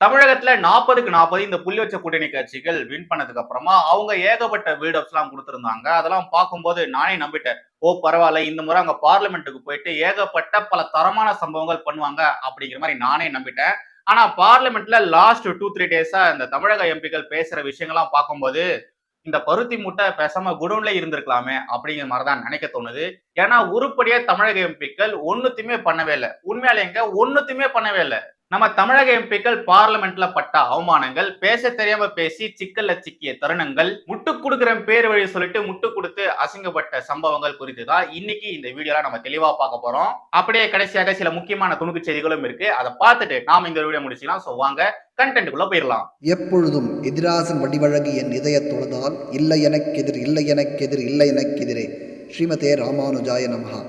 தமிழகத்துல நாற்பதுக்கு நாற்பது இந்த புள்ளி வச்ச கூட்டணி கட்சிகள் வின் பண்ணதுக்கு அப்புறமா அவங்க ஏகப்பட்ட பில்டப்ஸ் எல்லாம் கொடுத்திருந்தாங்க. அதெல்லாம் பார்க்கும்போது நானே நம்பிட்டேன். ஓ பரவாயில்ல. இந்த முறை அங்க பார்லிமெண்ட்டுக்கு போயிட்டு ஏகப்பட்ட பல தரமான சம்பவங்கள் பண்ணுவாங்க அப்படிங்கிற மாதிரி நானே நம்பிட்டேன். ஆனா பார்லிமெண்ட்ல லாஸ்ட் டூ த்ரீ டேஸா இந்த தமிழக எம்பிக்கள் பேசுற விஷயங்கள்லாம் பார்க்கும்போது இந்த பருத்தி மூட்டை பேசாம குடோன்ல இருந்திருக்கலாமே அப்படிங்கிற மாதிரி தான் நினைக்க தோணுது. ஏன்னா உருப்படியா தமிழக எம்பிக்கள் ஒன்னுத்தையுமே பண்ணவே இல்லை. உண்மையாலேங்க எங்க? பண்ணவே இல்லை. நம்ம தமிழக எம்பிக்கள் பார்லிமெண்ட்ல பட்ட அவமானங்கள் பேச தெரியாம பேசி சிக்கல்ல சிக்கிய தருணங்கள் முட்டு கொடுக்குற பேர் வழி சொல்லிட்டு முட்டு கொடுத்து அசிங்கப்பட்ட சம்பவங்கள் குறித்து தான் இன்னைக்கு இந்த வீடியோல நம்ம தெளிவா பார்க்க போறோம். அப்படியே கடைசியாக சில முக்கியமான துணுக்கு செய்திகளும் இருக்கு. அதை பார்த்துட்டு நாம இந்த வீடியோ முடிச்சுக்கலாம். ஸோ வாங்க கண்டென்ட்டுக்குள்ள போயிடலாம். எப்பொழுதும் எதிராசன் வடிவழகு என் இதய தொழுதால் இல்லை எனக்கெதிர் இல்லை எனக்கெதிர் இல்லை எனக்கெதிரே ஸ்ரீமதே ராமானுஜாய நமகா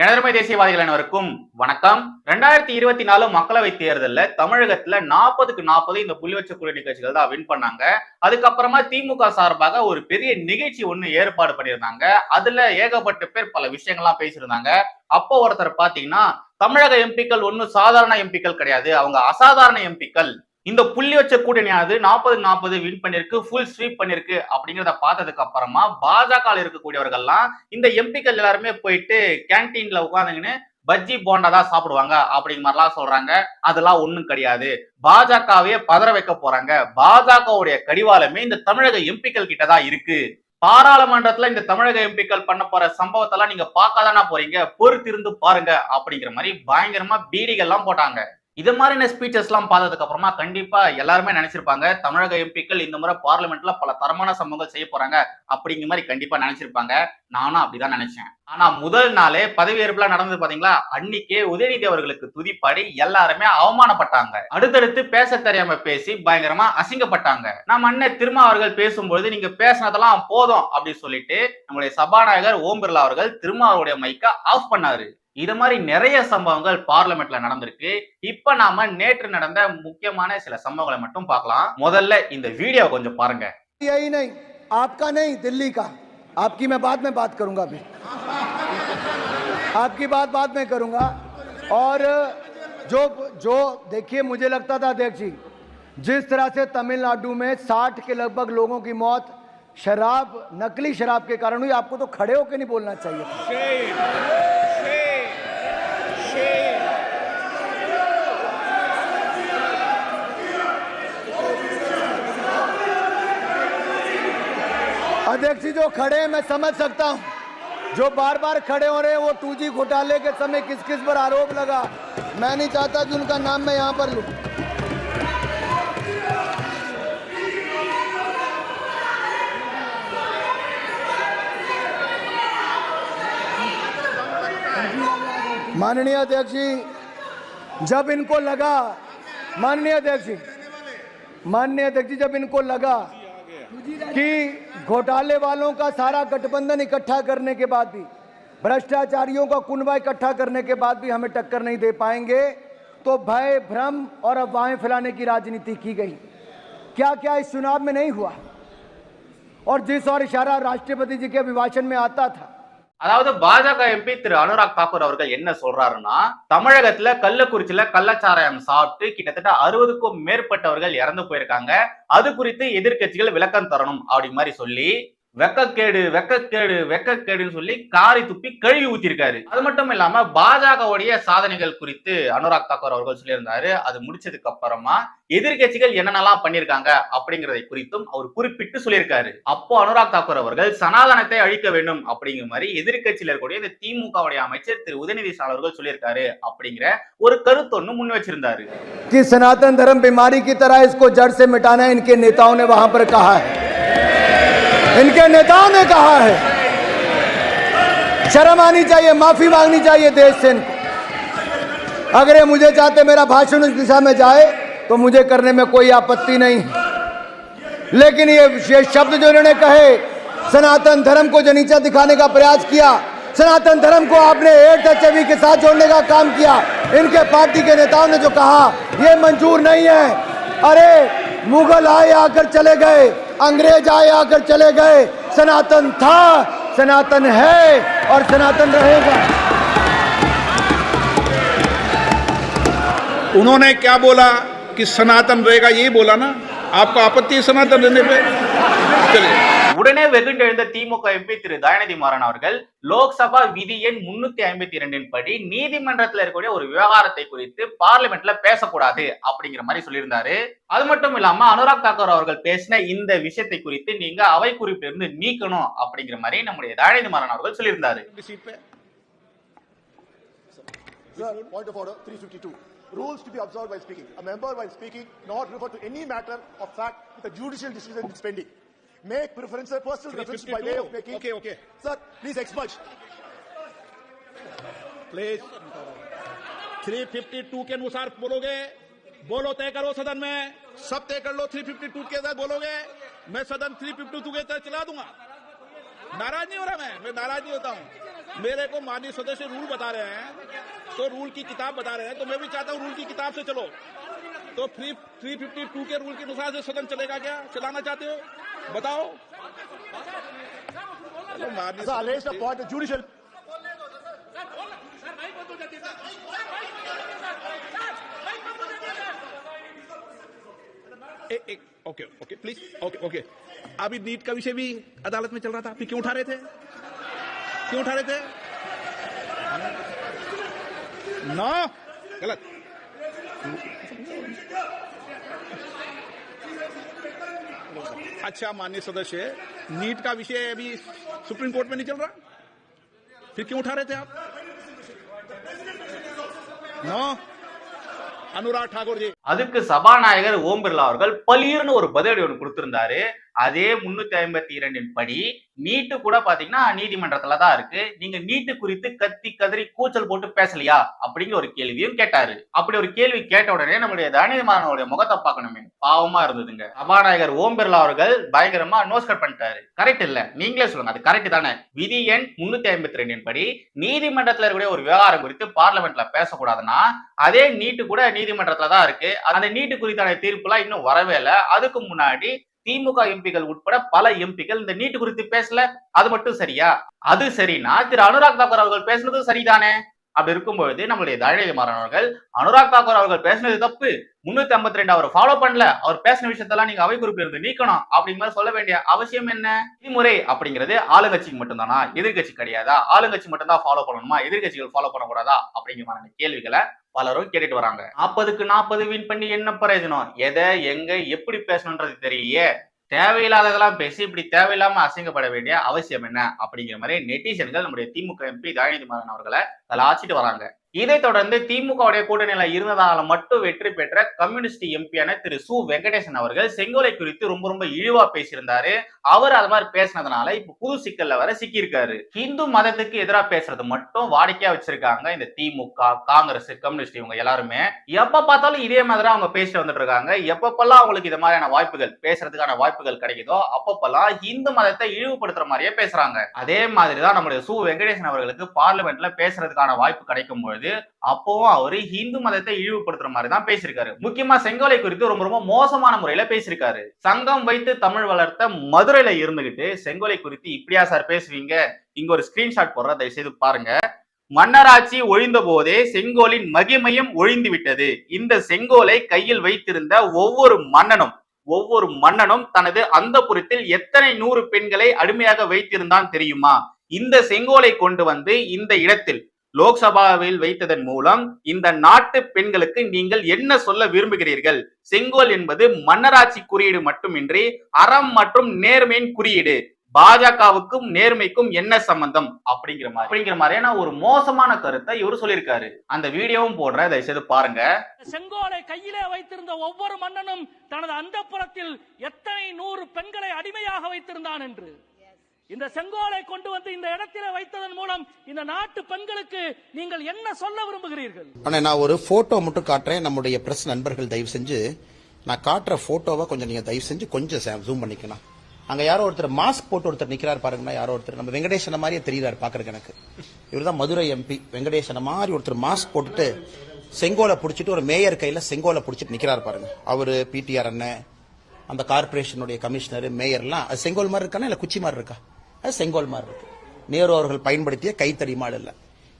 எனதருமை தேசியவாதிகள் அனைவருக்கும் வணக்கம். ரெண்டாயிரத்தி இருபத்தி நாலு மக்களவை தேர்தலில் தமிழகத்துல நாற்பதுக்கு நாற்பது இந்த புள்ளி குழு கூட்டணி கட்சிகள் தான் வின் பண்ணாங்க. அதுக்கப்புறமா திமுக சார்பாக ஒரு பெரிய நிகழ்ச்சி ஒன்று ஏற்பாடு பண்ணியிருந்தாங்க. அதுல ஏகப்பட்ட பேர் பல விஷயங்கள்லாம் பேசியிருந்தாங்க. அப்போ ஒருத்தர் பாத்தீங்கன்னா தமிழக எம்பிக்கள் ஒன்றும் சாதாரண எம்பிக்கள் கிடையாது. அவங்க அசாதாரண எம்பிக்கள். இந்த புள்ளி வச்ச கூட்டணியானது நாற்பது நாற்பது வின் பண்ணிருக்கு ஃபுல் ஸ்வீப் பண்ணிருக்கு அப்படிங்கிறத பார்த்ததுக்கு அப்புறமா பாஜக இருக்கக்கூடியவர்கள்லாம் இந்த எம்பிக்கள் எல்லாருமே போயிட்டு கேன்டீன்ல உட்காந்துங்கன்னு பஜ்ஜி போண்டா தான் சாப்பிடுவாங்க அப்படிங்கிற மாதிரிலாம் சொல்றாங்க. அதெல்லாம் ஒண்ணும் கிடையாது. பாஜகவே பதற வைக்க போறாங்க. பாஜகவுடைய கடிவாளமே இந்த தமிழக எம்பிக்கள் கிட்ட தான் இருக்கு. பாராளுமன்றத்துல இந்த தமிழக எம்பிக்கள் பண்ண போற சம்பவத்தெல்லாம் நீங்க பார்க்காதானா போறீங்க. பொறுத்திருந்து பாருங்க அப்படிங்கிற மாதிரி பயங்கரமா பீடிகள்லாம் போட்டாங்க. இது மாதிரியான ஸ்பீச்சஸ் எல்லாம் பார்த்ததுக்கு அப்புறமா கண்டிப்பா எல்லாருமே நினைச்சிருப்பாங்க. தமிழக எம்பிக்கள் இந்த முறை பார்லிமெண்ட்ல பல தரமான சம்பவங்கள் செய்ய போறாங்க அப்படிங்கிற மாதிரி கண்டிப்பா நினைச்சிருப்பாங்க. நானும் அப்படிதான் நினைச்சேன். ஆனா முதல் நாளே பதவியேற்புலாம் நடந்தது பாத்தீங்களா? அன்னைக்கே உதயநிதி அவர்களுக்கு துதிப்பாடி எல்லாருமே அவமானப்பட்டாங்க. அடுத்தடுத்து பேச தெரியாம பேசி பயங்கரமா அசிங்கப்பட்டாங்க. நம்ம அண்ணன் திருமா அவர்கள் பேசும்பொழுது நீங்க பேசினதெல்லாம் போதும் அப்படின்னு சொல்லிட்டு நம்முடைய சபாநாயகர் ஓம் பிர்லா அவர்கள் திருமா அவருடைய மைக்க ஆஃப் பண்ணாரு. இது மாதிரி நிறைய சம்பவங்கள் பார்லிமெண்ட்ல நடந்திருக்கு இப்ப நாம நேற்று நடந்த முக்கியமான சில சம்பவங்களை மட்டும் பார்க்கலாம் முதல்ல இந்த வீடியோ கொஞ்சம் பாருங்க यही नहीं आपका नहीं दिल्ली का आपकी मैं बाद में बात करूंगा अभी आपकी बात बाद में करूंगा और जो जो देखिए मुझे लगता था अध्यक्ष जी जिस तरह से तमिलनाडु में 60 के लगभग लोगों की मौत शराब नकली शराब के कारण हुई आपको तो खड़े होकर नहीं बोलना चाहिए अध्यक्ष जी जो खड़े हैं, मैं समझ सकता हूँ। जो बार बार खड़े हो रहे हैं, वो टू जी घोटाले के समय किस किस पर आरोप लगा। मैं नहीं चाहता कि उनका नाम मैं यहाँ पर लूँ। माननीय अध्यक्ष जी, जब इनको लगा, माननीय अध्यक्ष जी, माननीय अध्यक्ष जी, जब इनको लगा कि घोटाले वालों का सारा गठबंधन इकट्ठा करने के बाद भी, भ्रष्टाचारियों का कुनबा इकट्ठा करने के बाद भी हमें टक्कर नहीं दे पाएँगे तो भय, भ्रम और अफवाहें फैलाने की राजनीति की गई। क्या क्या इस चुनाव में नहीं हुआ? और जिस और इशारा राष्ट्रपति जी के अभिभाषण में आता था அதாவது பாஜக எம்பி திரு அனுராக் தாக்கூர் அவர்கள் என்ன சொல்றாருன்னா தமிழகத்துல கள்ளக்குறிச்சியில கள்ளச்சாராயம் சாப்பிட்டு கிட்டத்தட்ட அறுபதுக்கும் மேற்பட்டவர்கள் இறந்து போயிருக்காங்க. அது குறித்து எதிர்க்கட்சிகள் விளக்கம் தரணும் அப்படி மாதிரி சொல்லி வெக்கக்கேடு வெக்கக்கேடு வெக்கக்கேடுன்னு சொல்லி காரி துப்பி கழுவி ஊத்திருக்காரு அது மட்டும் இல்லாம பாஜகவுடைய சாதனைகள் குறித்து அனுராக் தாக்கூர் அவர்கள் சொல்லியிருந்தாரு அது முடிச்சதுக்கு அப்புறமா எதிர்க்கட்சிகள் என்னென்னலாம் பண்ணிருக்காங்க அப்படிங்கறதை குறித்தும் அவர் குறிப்பிட்டு சொல்லியிருக்காரு அப்போ அனுராக் தாக்கூர் அவர்கள் சனாதனத்தை அழிக்க வேண்டும் அப்படிங்கிற மாதிரி எதிர்க்கட்சியில் இருக்கக்கூடிய இந்த திமுகவுடைய அமைச்சர் திரு உதயநிதி ஸ்டாலின் அவர்கள் சொல்லியிருக்காரு அப்படிங்கிற ஒரு கருத்தொன்னு முன் வச்சிருந்தாரு कि सनातन धर्म बीमारी की तरह इसको जड़ से मिटाना है इनके नेताओं ने वहां पर कहा है इनके नेताओं ने कहा है, शर्म आनी चाहिए, माफ़ी मांगनी चाहिए देश से इनको। अगर ये मुझे चाहते मेरा भाषण उस दिशा में जाए तो मुझे करने में कोई आपत्ति नहीं। है लेकिन ये ये शब्द जो इन्होंने कहे, सनातन धर्म को जो नीचा दिखाने का प्रयास किया, सनातन धर्म को आपने एड्स एच के साथ जोड़ने का काम किया, इनके पार्टी के नेताओं ने जो कहा, ये मंजूर नहीं है। अरे, मुगल आए आकर चले गए अंग्रेज़ आए, आकर चले गए। सनातन था, सनातन है और सनातन रहेगा। उन्होंने क्या बोला कि सनातन रहेगा यही बोला ना, आपको आपत्ति है सनातन रहने पे? चलिए। உடனே வெகுண்டு எழுந்த திமுக எம்பி திரு தயநிதி மாறன் அவர்கள் லோக்சபா விதி எண் முன்னூத்தி ஐம்பத்தி இரண்டின் படி நீதிமன்றத்தில் இருக்கக்கூடிய ஒரு விவகாரத்தை குறித்து பார்லிமெண்ட்ல பேசக்கூடாது அப்படிங்கிற மாதிரி சொல்லியிருந்தாரு அது மட்டும் இல்லாம அனுராக் தாக்கூர் அவர்கள் பேசின இந்த விஷயத்தை குறித்து நீங்க அவை குறிப்பிலிருந்து நீக்கணும் அப்படிங்கிற மாதிரி நம்முடைய தயநிதி மாறன் அவர்கள் சொல்லியிருந்தாரு rules to be observed while speaking. A member while speaking cannot refer to any matter of fact with a judicial decision is pending. Make preference, personal reference by way of making. Okay, okay. Sir, please expulse. Please 352 के अनुसार बोलोगे? बोलो तय करो सदन में। सब तय कर लो 352 के अंदर बोलोगे। मैं सदन 352 के तहत चला दूँगा। नाराज़ नहीं हो रहा मैं? मैं नाराज़ नहीं होता हूँ। मेरे को माननीय सदस्य रूल बता रहे हैं। तो रूल की किताब बता रहे हैं। तो मैं भी चाहता हूँ रूल की किताब से चलो। तो थ्री थ्री फिफ्टी टू के रूल के अनुसार से सदन चलेगा क्या? चलाना चाहते हो? बताओ। Judicial. एक एक okay okay please okay okay अभी नीट का विषय भी अदालत में चल रहा था। फिर क्यों उठा रहे थे? क्यों उठा रहे थे? नो गलत। अच्छा माननीय सदस्य, नीट का विषय अभी सुप्रीम कोर्ट में नहीं चल रहा? फिर क्यों उठा रहे थे आप? नो? अनुराग ठाकुर जी। அதுக்கு சபாநாயகர் ஓம் பிர்லா அவர்கள் பலீர்னு ஒரு பதிலடி ஒன்று கொடுத்திருந்தாரு. அதே முன்னூத்தி ஐம்பத்தி இரண்டின் படி நீட்டு கூட பாத்தீங்கன்னா நீதிமன்றத்துல தான் இருக்கு. நீங்க நீட்டு குறித்து கத்தி கதறி கூச்சல் போட்டு பேசலையா அப்படிங்கிற ஒரு கேள்வியும் கேட்டாரு. அப்படி ஒரு கேள்வி கேட்ட உடனே நம்முடைய தயாநிதி முகத்தை பார்க்கணுமே. பாவமா இருந்ததுங்க. சபாநாயகர் ஓம் பிர்லா அவர்கள் பயங்கரமா நோஸ்கட் பண்ணிட்டாரு. கரெக்ட் இல்ல. நீங்களே சொல்லுங்க. அது கரெக்ட் தானே. விதி எண் முன்னூத்தி ஐம்பத்தி ரெண்டின் படி நீதிமன்றத்துல இருக்கக்கூடிய ஒரு விவகாரம் குறித்து பார்லிமெண்ட்ல பேசக்கூடாதுன்னா அதே நீட்டு கூட நீதிமன்றத்துல தான் இருக்கு. அந்த நீட்டு குறித்தான தீர்ப்புலாம் இன்னும் வரவே இல்லை. அதுக்கு முன்னாடி திமுக எம்பிகள் உட்பட பல எம்பிக்கள் இந்த நீட்டு குறித்து பேசல. அது மட்டும் சரியா? அது சரினா திரு அனுராக் தாக்கூர் அவர்கள் பேசுனது சரிதானே? அப்படி இருக்கும்பொழுது நம்மளுடைய தயாநிதி மாறன் அவர்கள் அனுராக் தாக்கூர் அவர்கள் பேசினது தப்பு. முன்னூத்தி ஐம்பத்தி ரெண்டு அவர் ஃபாலோ பண்ணல. அவர் பேசின விஷயத்தெல்லாம் நீங்க அவை குறிப்பில் இருந்து நீக்கணும். அப்படிங்கிற மாதிரி சொல்ல வேண்டிய அவசியம் என்ன? விதிமுறை அப்படிங்கிறது ஆளுங்கட்சிக்கு மட்டும்தானா? எதிர்கட்சி கிடையாதா? ஆளுங்கட்சி மட்டும்தான் ஃபாலோ பண்ணணுமா? எதிர்கட்சிகள் ஃபாலோ பண்ணக்கூடாதா? அப்படிங்கிற மாதிரி கேள்விகளை பலரும் கேட்டுட்டு வராங்க. நாற்பதுக்கு நாற்பது வின் பண்ணி என்ன பிரயோஜனம்? எதை எங்க எப்படி பேசணுன்றது தெரியலையே. தேவையில்லாததெல்லாம் பேசி இப்படி தேவையில்லாம அசிங்கப்பட வேண்டிய அவசியம் என்ன? அப்படிங்கிற மாதிரி நெட்டிசன்கள் நம்முடைய திமுக எம்பி தயாநிதி மாறன் அவர்களை அதில் ஆச்சிட்டு வராங்க. இதைத் தொடர்ந்து திமுகவுடைய கூட்டணியில இருந்ததால மட்டும் வெற்றி பெற்ற கம்யூனிஸ்ட் எம்பியான திரு சு. வெங்கடேசன் அவர்கள் செங்கோலை குறித்து ரொம்ப ரொம்ப இழிவா பேசியிருந்தாரு. அவர் அது மாதிரி பேசினதுனால இப்ப புது சிக்கல்ல வர சிக்கியிருக்காரு. இந்து மதத்துக்கு எதிராக பேசுறது மட்டும் வாடிக்கையா வச்சிருக்காங்க இந்த திமுக காங்கிரஸ் கம்யூனிஸ்ட் இவங்க எல்லாருமே. எப்ப பார்த்தாலும் இதே மாதிரி அவங்க பேசிட்டு வந்துட்டு இருக்காங்க. எப்பப்பெல்லாம் அவங்களுக்கு இது மாதிரியான வாய்ப்புகள் பேசுறதுக்கான வாய்ப்புகள் கிடைக்குதோ அப்பப்பெல்லாம் இந்து மதத்தை இழிவுபடுத்துற மாதிரியே பேசுறாங்க. அதே மாதிரிதான் நம்முடைய சு. வெங்கடேசன் அவர்களுக்கு பார்லிமெண்ட்ல பேசுறதுக்கான வாய்ப்பு கிடைக்கும் பொழுது அப்பவும் அவரு இந்து மதத்தை இழிவுபடுத்துற மாதிரி தான் பேசியிருக்காரு. முக்கியமா செங்கோலை குறித்து ரொம்ப ரொம்ப மோசமான முறையில பேசியிருக்காரு. சங்கம் வைத்து தமிழ் வளர்த்த மதுரையில இருந்துகிட்டு செங்கோலை குறித்து இப்படியா சார் பேசுவீங்க? இங்க ஒரு ஸ்கிரீன்ஷாட் போடுற தயவு செய்து பாருங்க. மன்னராட்சி ஒழிந்த போதே செங்கோலின் மகிமையும் ஒழிந்து விட்டது இந்த செங்கோலை கையில் வைத்திருந்த ஒவ்வொரு மன்னனும் ஒவ்வொரு மன்னனும் தனது அந்த புறத்தில் எத்தனை நூறு பெண்களை அடிமையாக வைத்திருந்தான் தெரியுமா? இந்த செங்கோலை கொண்டு வந்து இந்த இடத்தில் லோக்சபாவில் வைத்ததன் மூலம் இந்த நாட்டு பெண்களுக்கு நீங்கள் என்ன சொல்ல விரும்புகிறீர்கள்? செங்கோல் என்பது மன்னராட்சி குறியீடு மட்டுமின்றி அறம் மற்றும் நேர்மையின் குறியீடு. பாஜகவுக்கும் நேர்மைக்கும் என்ன சம்பந்தம்? அப்படிங்கிற மாதிரி. அப்படிங்கிற மாதிரியான ஒரு மோசமான கருத்தை இவர் சொல்லியிருக்காரு. அந்த வீடியோவும் போடுறேன். தயவு செய்து பாருங்க செங்கோலை கையிலே வைத்திருந்த ஒவ்வொரு மன்னனும் தனது அந்தப்புறத்தில் எத்தனை நூறு பெண்களை அடிமையாக வைத்திருந்தான் என்று. இந்த செங்கோலை கொண்டு வந்து இந்த இடத்திலே வைத்ததன் மூலம் இந்த நாட்டு பெண்களுக்கு நீங்கள் என்ன சொல்ல விரும்புகிறீர்கள்? அண்ணா நான் ஒரு போட்டோ மட்டும் காட்டுறேன். நம்முடைய பிரஸ் நண்பர்கள் தயவு செஞ்சு நான் காட்டுற போட்டோவை கொஞ்சம் நீங்க தயவு செஞ்சு கொஞ்சம் ஜூம் பண்ணிக்கலாம் அங்க யாரோ ஒருத்தர் மாஸ்க் போட்டு ஒருத்தர் நிக்கிறார் பாருங்கண்ணா யாரோ ஒருத்தர். நம்ம வெங்கடேசன மாதிரியே தெரியுறாரு பாக்குறதுக்கு எனக்கு. இவர்தான் மதுரை எம்பி வெங்கடேசன மாதிரி ஒருத்தர் மாஸ்க் போட்டுட்டு செங்கோலை பிடிச்சிட்டு ஒரு மேயர் கையில செங்கோலை பிடிச்சிட்டு நிக்கிறார் பாருங்க. அவரு பிடிஆர் அண்ணன் அந்த கார்பரேஷனுடைய கமிஷனர் மேயர்லாம் அது செங்கோல் மாதிரி இருக்கானா இல்ல குச்சி மாதிரி இருக்கா? அது செங்கோல் மாதிரி இருக்கு. நேரு அவர்கள் பயன்படுத்திய கைத்தறி மாடு இல்ல.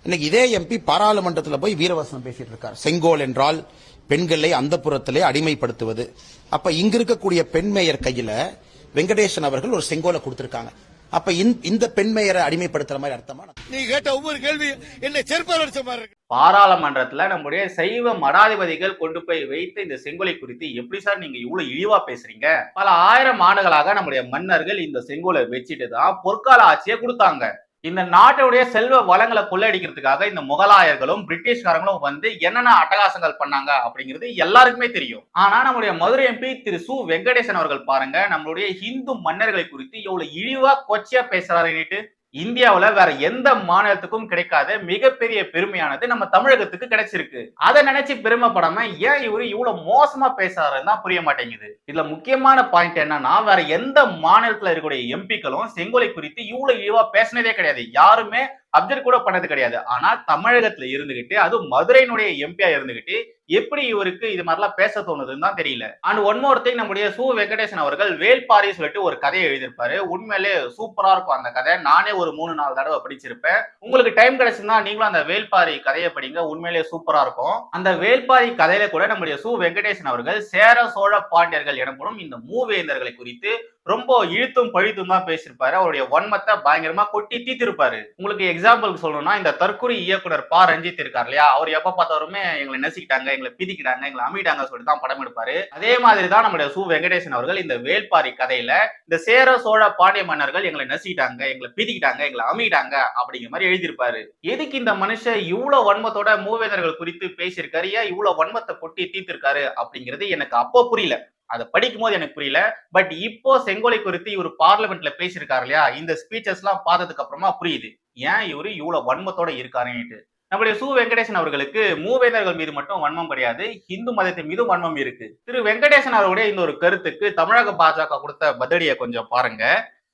இன்னைக்கு இதே எம்பி பாராளுமன்றத்தில் போய் வீரவசனம் பேசிட்டு இருக்கார். செங்கோல் என்றால் பெண்களை அந்த புறத்திலே அடிமைப்படுத்துவது. அப்ப இங்க இருக்கக்கூடிய பெண் மேயர் கையில வெங்கடேசன் அவர்கள் ஒரு செங்கோலை கொடுத்திருக்காங்க. அப்ப இந்த- இந்த பெண் மேயரை அடிமைப்படுத்துற மாதிரி அர்த்தமா? நீ கேட்ட ஒவ்வொரு கேள்வி என்ன செருப்பால் அடிச்ச மாதிரி இருக்கு. பாராளுமன்றத்துல நம்முடைய சைவ மடாதிபதிகள் கொண்டு போய் வைத்த இந்த செங்கோலை குறித்து எப்படி சார் நீங்க இவ்வளவு இழிவா பேசுறீங்க? பல ஆயிரம் ஆண்டுகளாக நம்முடைய மன்னர்கள் இந்த செங்கோலை வச்சுட்டு தான் பொற்கால ஆட்சியை கொடுத்தாங்க. இந்த நாட்டுடைய செல்வ வளங்களை கொள்ளையடிக்கிறதுக்காக இந்த முகலாயர்களும் பிரிட்டிஷ்காரங்களும் வந்து என்னென்ன அட்டகாசங்கள் பண்ணாங்க அப்படிங்கிறது எல்லாருக்குமே தெரியும். ஆனா நம்முடைய மதுரை எம்பி திரு சு. வெங்கடேசன் அவர்கள் பாருங்க நம்மளுடைய இந்து மன்னர்களை குறித்து எவ்வளவு இழிவா கொச்சையா பேசுறாருன்னுட்டு இந்தியாவில் வேற எந்த மாநிலத்துக்கும் கிடைக்காத மிகப்பெரிய பெருமையானது நம்ம தமிழகத்துக்கு கிடைச்சிருக்கு. அதை நினைச்சு பெருமைப்படாம ஏன் இவரு இவ்வளவு மோசமா பேசுறாருன்னு தான் புரிய மாட்டேங்குது. இதுல முக்கியமான பாயிண்ட் என்னன்னா வேற எந்த மாநிலத்துல இருக்கக்கூடிய எம்பிக்களும் செங்கோலை குறித்து இவ்வளவு இழிவா பேசினதே கிடையாது. யாருமே அப்சர்வ் கூட பண்ணது கிடையாது. ஆனா தமிழகத்துல இருந்துகிட்டு அது மதுரையினுடைய எம்பியா இருந்துகிட்டு எப்படி இவருக்கு இது மாதிரிலாம் பேச தோணுதுன்னு தான் தெரியல. அண்ட் ஒன் மோர் திங் நம்முடைய சு வெங்கடேசன் அவர்கள் வேல்பாரி சொல்லிட்டு ஒரு கதையை எழுதியிருப்பாரு. உண்மையிலே சூப்பரா இருக்கும் அந்த கதை. நானே ஒரு மூணு நாலு தடவை படிச்சிருப்பேன். உங்களுக்கு டைம் கிடைச்சிருந்தா நீங்களும் அந்த வேல்பாரி கதையை படிங்க. உண்மையிலே சூப்பரா இருக்கும். அந்த வேல்பாரி கதையில கூட நம்முடைய சு வெங்கடேசன் அவர்கள் சேர சோழ பாண்டியர்கள் எனப்படும் இந்த மூவேந்தர்களை குறித்து ரொம்ப இழுத்தும் பழித்தும் தான் பேசியிருப்பாரு. அவருடைய வன்மத்தை பயங்கரமா கொட்டி தீத்திருப்பாரு உங்களுக்கு எக்ஸாம்பிளுக்கு சொல்லணும்னா இந்த தற்கொலை இயக்குனர் பா. ரஞ்சித் இருக்கார் இல்லையா? அவர் எப்ப பார்த்தாலுமே எங்களை நெசிக்கிட்டாங்க எங்களை பிதிக்கிட்டாங்க எங்களை அமிட்டாங்க சொல்லிட்டு தான் படம் எடுப்பாரு. அதே மாதிரி தான் நம்முடைய சு. வெங்கடேசன் அவர்கள் இந்த வேல்பாரி கதையில இந்த சேர சோழ பாண்டிய மன்னர்கள் எங்களை நசிக்கிட்டாங்க எங்களை பிதிக்கிட்டாங்க எங்களை அமிட்டாங்க அப்படிங்கிற மாதிரி எழுதியிருப்பாரு. எதுக்கு இந்த மனுஷன் இவ்வளவு வன்மத்தோட மூவேந்தர்கள் குறித்து பேசியிருக்காரு? ஏன் இவ்வளவு வன்மத்தை கொட்டி தீர்த்திருக்காரு அப்படிங்கிறது எனக்கு அப்போ புரியல. அதை படிக்கும் போது எனக்கு புரியல. பட் இப்போ செங்கோலை குறித்து இவர் பார்லிமெண்ட்ல பேசியிருக்காரு இல்லையா? இந்த ஸ்பீச்சஸ் எல்லாம் பார்த்ததுக்கு அப்புறமா புரியுது. ஏன் இவரு இவ்வளவு வன்மத்தோட இருக்காருன்னுட்டு. நம்முடைய சு. வெங்கடேசன் அவர்களுக்கு மூவேந்தர்கள் மீது மட்டும் வன்மம் கிடையாது. இந்து மதத்தின் மீது வன்மம் இருக்கு. திரு. வெங்கடேசன் அவருடைய இந்த ஒரு கருத்துக்கு தமிழக பாஜக கொடுத்த பதிலியை கொஞ்சம் பாருங்க.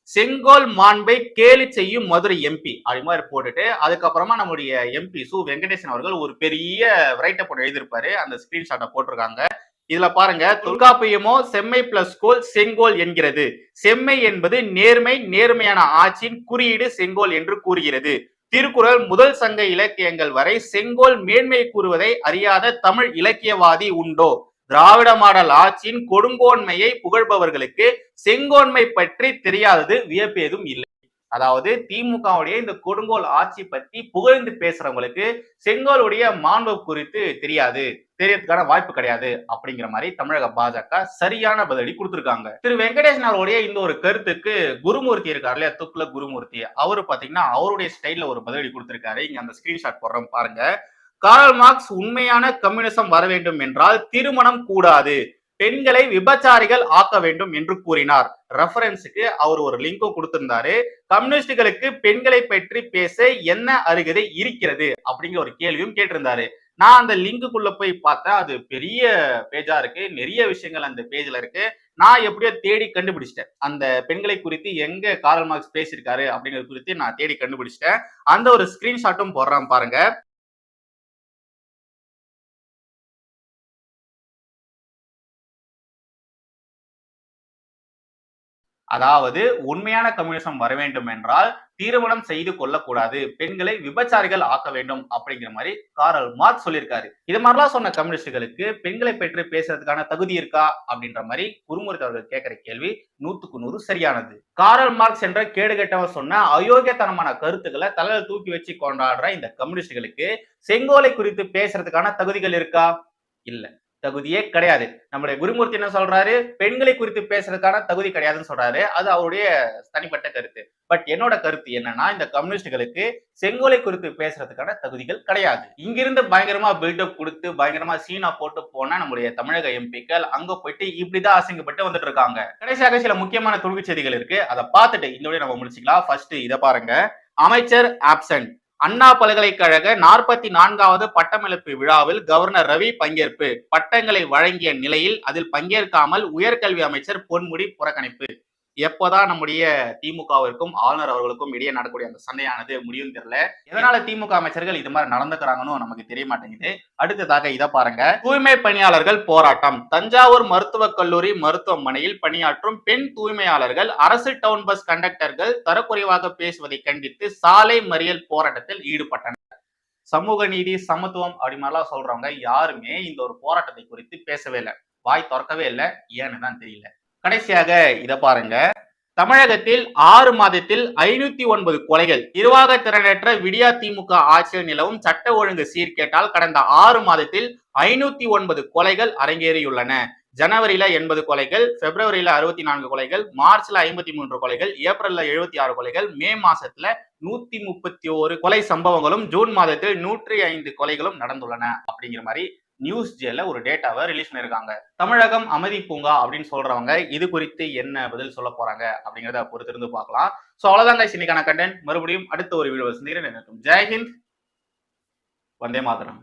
செங்கோல் மாண்பை கேலி செய்யும் மதுரை எம்பி அப்படி மாதிரி போட்டுட்டு அதுக்கப்புறமா நம்முடைய எம்பி சு. வெங்கடேசன் அவர்கள் ஒரு பெரிய ரைட்டப் ஒன்று எழுதியிருப்பாரு. அந்த ஸ்கிரீன்ஷாட்டை போட்டிருக்காங்க. இதுல பாருங்க தொல்காப்பியமோ செம்மை பிளஸ் கோல் செங்கோல் என்கிறது. செம்மை என்பது நேர்மை நேர்மையான ஆட்சியின் குறியீடு செங்கோல் என்று கூறுகிறது. திருக்குறள் முதல் சங்க இலக்கியங்கள் வரை செங்கோல் மேன்மை கூறுவதை அறியாத தமிழ் இலக்கியவாதி உண்டோ? திராவிட மாடல் ஆட்சியின் கொடுங்கோன்மையை புகழ்பவர்களுக்கு செங்கோன்மை பற்றி தெரியாதது வியப்பேதும் இல்லை. அதாவது திமுகவுடைய இந்த கொடுங்கோல் ஆட்சி பத்தி புகழ்ந்து பேசுறவங்களுக்கு செங்கோலுடைய மாண்பு குறித்து தெரியாது. தெரியறதுக்கான வாய்ப்பு கிடையாது. அப்படிங்கிற மாதிரி தமிழக பாஜக சரியான பதிலடி கொடுத்துருக்காங்க. திரு வெங்கடேசன் அவருடைய இந்த ஒரு கருத்துக்கு குருமூர்த்தி இருக்காரு இல்லையா? துக்ளக் குருமூர்த்தி. அவரு பாத்தீங்கன்னா அவருடைய ஸ்டைல்ல ஒரு பதிலடி கொடுத்திருக்காரு. இங்க அந்த ஸ்கிரீன்ஷாட் போடுறோம் பாருங்க. கார்ல் மார்க்ஸ் உண்மையான கம்யூனிசம் வர வேண்டும் என்றால் திருமணம் கூடாது. பெண்களை விபச்சாரிகள் ஆக்க வேண்டும் என்று கூறினார். ரெஃபரன்ஸுக்கு அவர் ஒரு லிங்கும் கொடுத்திருந்தாரு. கம்யூனிஸ்டுகளுக்கு பெண்களை பற்றி பேச என்ன அருகதை இருக்கிறது அப்படிங்கிற ஒரு கேள்வியும் கேட்டிருந்தாரு. நான் அந்த லிங்குக்குள்ள போய் பார்த்தேன். அது பெரிய பேஜா இருக்கு. நிறைய விஷயங்கள் அந்த பேஜ்ல இருக்கு. நான் எப்படியோ தேடி கண்டுபிடிச்சிட்டேன். அந்த பெண்களை குறித்து எங்க காரல் மார்க்ஸ் பேசியிருக்காரு அப்படிங்கிறது குறித்து நான் தேடி கண்டுபிடிச்சிட்டேன். அந்த ஒரு ஸ்கிரீன்ஷாட்டும் போடுறேன் பாருங்க. அதாவது உண்மையான கம்யூனிசம் வர வேண்டும் என்றால் திருமணம் செய்து கொள்ளக்கூடாது பெண்களை விபச்சாரிகள் ஆக்க வேண்டும் அப்படிங்கிற மாதிரி காரல் மார்க் சொல்லியிருக்காரு. இது மாதிரிலாம் சொன்ன கம்யூனிஸ்டுகளுக்கு பெண்களை பெற்று பேசுறதுக்கான தகுதி இருக்கா அப்படின்ற மாதிரி குருமூர்த்தி அவர்கள் கேட்கிற கேள்வி நூத்துக்கு நூறு சரியானது. காரல் மார்க்ஸ் என்ற கேடுகெட்டவர் சொன்ன அயோக்கியத்தனமான கருத்துக்களை தலையில் தூக்கி வச்சு கொண்டாடுற இந்த கம்யூனிஸ்டுகளுக்கு செங்கோலை குறித்து பேசுறதுக்கான தகுதிகள் இருக்கா? இல்லை. தகுதியே கிடையாது. நம்முடைய குருமூர்த்தி என்ன சொல்றாரு? பெண்களை குறித்து பேசுறதுக்கான தகுதி கிடையாதுன்னு சொல்றாரு. அது அவருடைய தனிப்பட்ட கருத்து. பட் என்னோட கருத்து என்னன்னா இந்த கம்யூனிஸ்டுகளுக்கு செங்கோலை குறித்து பேசுறதுக்கான தகுதிகள் கிடையாது. இங்கிருந்து பயங்கரமா பில்டப் கொடுத்து பயங்கரமா சீனா போட்டு போன நம்முடைய தமிழக எம்பிக்கள் அங்க போயிட்டு இப்படிதான் அசிங்கப்பட்டு வந்துட்டு இருக்காங்க. கடைசியாக சில முக்கியமான துணுக்கு செய்திகள் இருக்கு. அதை பார்த்துட்டு இந்த நம்ம முடிச்சுக்கலாம். ஃபர்ஸ்ட் இதை பாருங்க. அமைச்சர் ஆப்சன்ட் அண்ணா பல்கலைக்கழக நாற்பத்தி நான்காவது பட்டமளிப்பு விழாவில் கவர்னர் ரவி பங்கேற்பு. பட்டங்களை வழங்கிய நிலையில் அதில் பங்கேற்காமல் உயர்கல்வி அமைச்சர் பொன்முடி புறக்கணிப்பு. எப்போதான் நம்முடைய திமுகவிற்கும் ஆளுநர் அவர்களுக்கும் இடையே நடக்கூடிய அந்த சண்டையானது முடியும் தெரியல. எதனால திமுக அமைச்சர்கள் இது மாதிரி நடந்துக்கிறாங்கன்னு நமக்கு தெரிய மாட்டேங்குது. அடுத்ததாக இதை பாருங்க. தூய்மை பணியாளர்கள் போராட்டம். தஞ்சாவூர் மருத்துவக் கல்லூரி மருத்துவமனையில் பணியாற்றும் பெண் தூய்மையாளர்கள் அரசு டவுன் பஸ் கண்டக்டர்கள் தரக்குறைவாக பேசுவதை கண்டித்து சாலை மறியல் போராட்டத்தில் ஈடுபட்டனர். சமூக நீதி சமத்துவம் அப்படி மாதிரிலாம் சொல்றவங்க யாருமே இந்த ஒரு போராட்டத்தை குறித்து பேசவே இல்லை. வாய் திறக்கவே இல்லை. ஏன்னு தான் தெரியல. கடைசியாக இதை பாருங்க. தமிழகத்தில் ஆறு மாதத்தில் ஐநூத்தி ஒன்பது கொலைகள். நிர்வாக திறனற்ற விடியா திமுக ஆட்சியில் நிலவும் சட்ட ஒழுங்கு சீர்கேட்டால் கடந்த ஆறு மாதத்தில் ஐநூத்தி ஒன்பது கொலைகள் அரங்கேறியுள்ளன. ஜனவரியில எண்பது கொலைகள் பிப்ரவரியில அறுபத்தி நான்கு கொலைகள் மார்ச்ல ஐம்பத்தி மூன்று கொலைகள் ஏப்ரல்ல எழுபத்தி ஆறு கொலைகள் மே மாசத்துல நூத்தி முப்பத்தி ஒரு கொலை சம்பவங்களும் ஜூன் மாதத்தில் நூற்றி ஐந்து கொலைகளும் நடந்துள்ளன. அப்படிங்கிற மாதிரி நியூஸ் ஜேல ஒரு டேட்டாவை ரிலீஸ் பண்ணிருக்காங்க தமிழகம் அமைதி பூங்கா அப்படின்னு சொல்றவங்க இது குறித்து என்ன பதில் சொல்ல போறாங்க அப்படிங்கறத பொறுத்திருந்து பார்க்கலாம். சோ அவ்வளவுதாங்க இன்னைக்கான கண்டென்ட் மறுபடியும் அடுத்த ஒரு வீடியோ சந்திக்கிறேன். ஜெய்ஹிந்த் வந்தே மாதரம்.